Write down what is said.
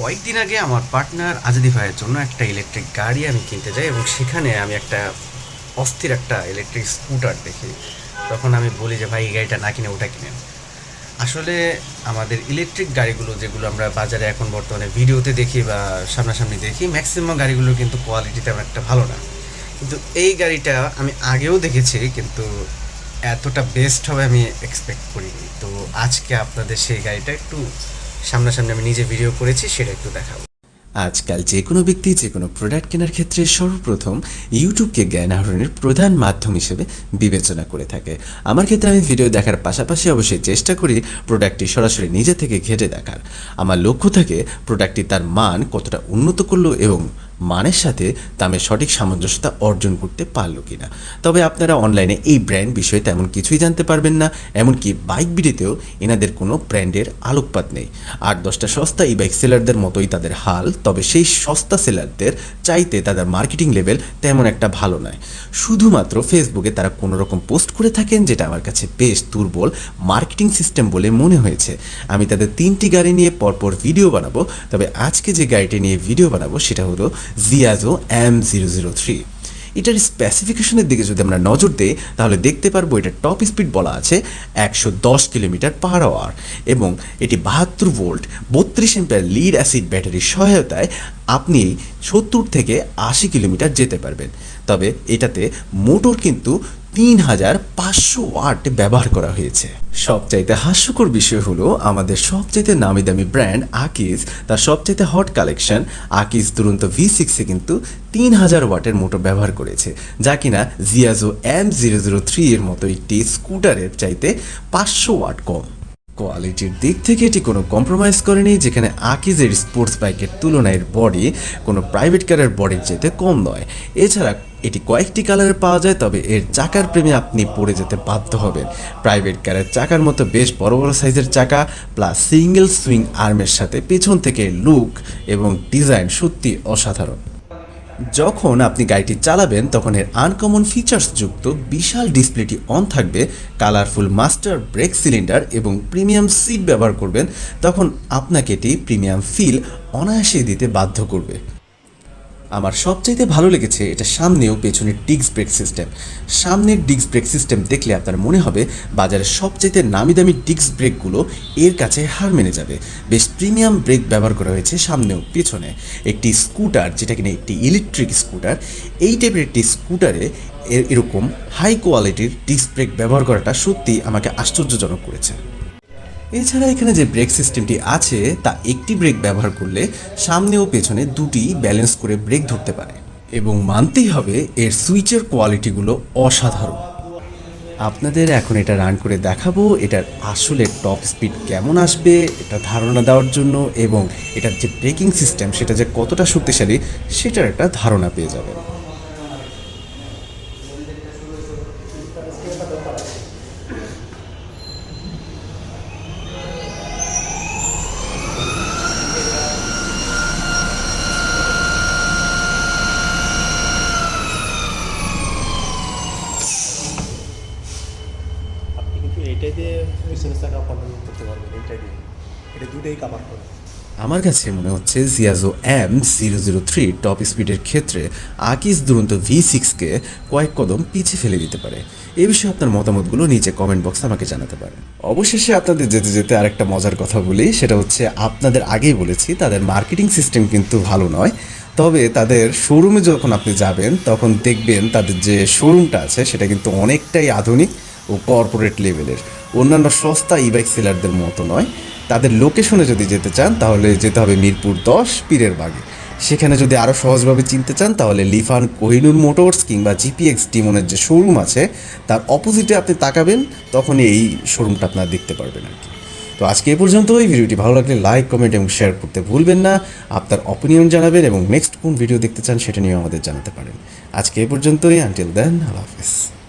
কয়েকদিন আগে আমার পার্টনার আজাদি ভাইয়ের জন্য একটা ইলেকট্রিক গাড়ি আমি কিনতে যাই এবং সেখানে আমি একটা অস্থির একটা ইলেকট্রিক স্কুটার দেখি। তখন আমি বলি যে, ভাই, এই গাড়িটা না কিনে ওটা কিনেন। আসলে আমাদের ইলেকট্রিক গাড়িগুলো যেগুলো আমরা বাজারে এখন বর্তমানে ভিডিওতে দেখি বা সামনাসামনি দেখি ম্যাক্সিমাম গাড়িগুলো কিন্তু কোয়ালিটি তেমন একটা ভালো না। কিন্তু এই গাড়িটা আমি আগেও দেখেছি, কিন্তু এতটা বেস্ট হবে আমি এক্সপেক্ট করিনি। তো আজকে আপনাদের সেই গাড়িটা একটু সামনাসামনি আমি নিজে ভিডিও করেছি সেটা একটু দেখাবো। আজকাল যে কোনো ব্যক্তি যে কোনো প্রোডাক্ট কেনার ক্ষেত্রে সর্বপ্রথম ইউটিউবকে জ্ঞান আহরণের প্রধান মাধ্যম হিসেবে বিবেচনা করে থাকে। আমার ক্ষেত্রে আমি ভিডিও দেখার পাশাপাশি অবশ্যই চেষ্টা করি প্রোডাক্টটি সরাসরি নিজে থেকে ঘেটে দেখার। আমার লক্ষ্য থাকে প্রোডাক্টটি তার মান কতটা উন্নত করল এবং মানের সাথে দামের সঠিক সামঞ্জস্যতা অর্জন করতে পারল কিনা। তবে আপনারা অনলাইনে এই ব্র্যান্ড বিষয়ে তেমন কিছুই জানতে পারবেন না, এমনকি বাইক বিডিতেও এনাদের কোনো ব্র্যান্ডের আলোকপাত নেই। আর দশটা সস্তা এই বাইক সেলারদের মতোই তাদের হাল তবে সেই সস্তা সেলারদের চাইতে তাদের মার্কেটিং লেভেল তেমন একটা ভালো নয়। শুধুমাত্র ফেসবুকে তারা কোনো রকম পোস্ট করে থাকেন যেটা আমার কাছে বেশ দুর্বল মার্কেটিং সিস্টেম বলে মনে হয়েছে। আমি তাদের তিনটি গাড়ি নিয়ে পরপর ভিডিও বানাবো, তবে আজকে যে গাড়িটি নিয়ে ভিডিও বানাবো সেটা হলো জিয়াজো এম জিরো জিরো থ্রি এটার স্পেসিফিকেশনের দিকে যদি আমরা নজর দিই, তাহলে দেখতে পারব এটা টপ স্পিড বলা আছে একশো দশ কিলোমিটার পার আওয়ার এবং এটি বাহাত্তর ভোল্ট বত্রিশ এম্পিয়ার লিড অ্যাসিড ব্যাটারির সহায়তায় আপনি সত্তর থেকে আশি কিলোমিটার যেতে পারবেন। তবে এটাতে মোটর কিন্তু তিন হাজার পাঁচশো ওয়াট ব্যবহার করা হয়েছে। সবচাইতে হাস্যকর বিষয় হলো আমাদের সবচাইতে নামি দামি ব্র্যান্ড আকিজ। তার সবচাইতে হট কালেকশন, আকিজ দুরন্ত ভি সিক্সে কিন্তু তিন হাজার ওয়াটের মোটর ব্যবহার করেছে, যা কিনা জিয়াজো এম জিরো জিরো থ্রি এর মতো একটি স্কুটারের চাইতে পাঁচশো ওয়াট কম। কোয়ালিটির দিক থেকে এটি কোনো কম্প্রোমাইজ করেনি, যেখানে আকিজের স্পোর্টস বাইকের তুলনায় বডি কোনো প্রাইভেট কারের বডির চাইতে কম নয়। এছাড়া এটি কয়েকটি কালারে পাওয়া যায়, তবে এর চাকার প্রেমে আপনি পড়ে যেতে বাধ্য হবেন। প্রাইভেট কারের চাকার মতো বেশ বড় বড় সাইজের চাকা প্লাস সিঙ্গেল সুইং আর্মের সাথে পেছন থেকে লুক এবং ডিজাইন সত্যি অসাধারণ। যখন আপনি গাড়িটি চালাবেন, তখন এর আনকমন ফিচার্স যুক্ত বিশাল ডিসপ্লেটি অন থাকবে কালারফুল মাস্টার ব্রেক সিলিন্ডার এবং প্রিমিয়াম সিট ব্যবহার করবেন, তখন আপনাকে এটি প্রিমিয়াম ফিল অনায়াসে দিতে বাধ্য করবে। আমার সবচাইতে ভালো লেগেছে এটা সামনেও পেছনের ডিস্ক ব্রেক সিস্টেম। সামনের ডিস্ক ব্রেক সিস্টেম দেখলে আপনার মনে হবে বাজারের সবচাইতে নামি দামি ডিস্ক ব্রেকগুলো এর কাছে হার মেনে যাবে। বেশ প্রিমিয়াম ব্রেক ব্যবহার করা হয়েছে সামনেও পেছনে। একটি স্কুটার, যেটা কিনা একটি ইলেকট্রিক স্কুটার, এই টাইপের একটি স্কুটারে এর এরকম হাই কোয়ালিটির ডিস্ক ব্রেক ব্যবহার করাটা সত্যি আমাকে আশ্চর্যজনক করেছে। এছাড়া এখানে যে ব্রেক সিস্টেমটি আছে, তা একটি ব্রেক ব্যবহার করলে সামনে ও পেছনে দুটি ব্যালেন্স করে ব্রেক ধরতে পারে। এবং মানতেই হবে এর সুইচের কোয়ালিটিগুলো অসাধারণ। আপনাদের এখন এটা রান করে দেখাবো, এটার আসলে টপ স্পিড কেমন আসবে, এটা ধারণা দেওয়ার জন্য এবং এটার যে ব্রেকিং সিস্টেম সেটা যে কতটা শক্তিশালী, সেটার একটা ধারণা পেয়ে যাবেন। দিয়ে কন্ট্রোল করতে এইটাই দিয়ে। এটা দুটোই কাভার আমার কাছে মনে হচ্ছে জিয়াজো M zero zero three top স্পিডের ক্ষেত্রে আকিস দুরন্ত ভি সিক্সকে কয়েক কদম পিছিয়ে ফেলে দিতে পারে। এ বিষয়ে আপনার মতামতগুলো নিচে কমেন্ট বক্সে আমাকে জানাতে পারেন। অবশেষে আপনাদের যেতে যেতে আরেকটা মজার কথা বলি, সেটা হচ্ছে আপনাদের আগেই বলেছি, তাদের মার্কেটিং সিস্টেম কিন্তু ভালো নয়। তবে তাদের শোরুমে যখন আপনি যাবেন, তখন দেখবেন তাদের যে শোরুমটা আছে, সেটা কিন্তু অনেকটাই আধুনিক। ও কর্পোরেট লেভেলের অন্যান্য সস্তা ই বাইক সেলারদের মতো নয়। তাদের লোকেশনে যদি যেতে চান, তাহলে যেতে হবে মিরপুর দশ পীরের বাগে। সেখানে যদি আরও সহজভাবে চিনতে চান, তাহলে লিফান কোহিনুর মোটরস কিংবা জিপিএক্স ডিমনের যে শোরুম আছে, তার অপোজিটে আপনি তাকাবেন, তখনই এই শোরুমটা আপনারা দেখতে পারবেন আর কি। তো আজকে এ পর্যন্ত এই ভিডিওটি ভালো লাগলে লাইক কমেন্ট এবং শেয়ার করতে ভুলবেন না। আপনার অপিনিয়ন জানাবেন এবং নেক্সট কোন ভিডিও দেখতে চান, সেটা নিয়েও আমাদের জানাতে পারেন। আজকে এ পর্যন্তই। আনটিল দেন আল্লাহ হাফিজ।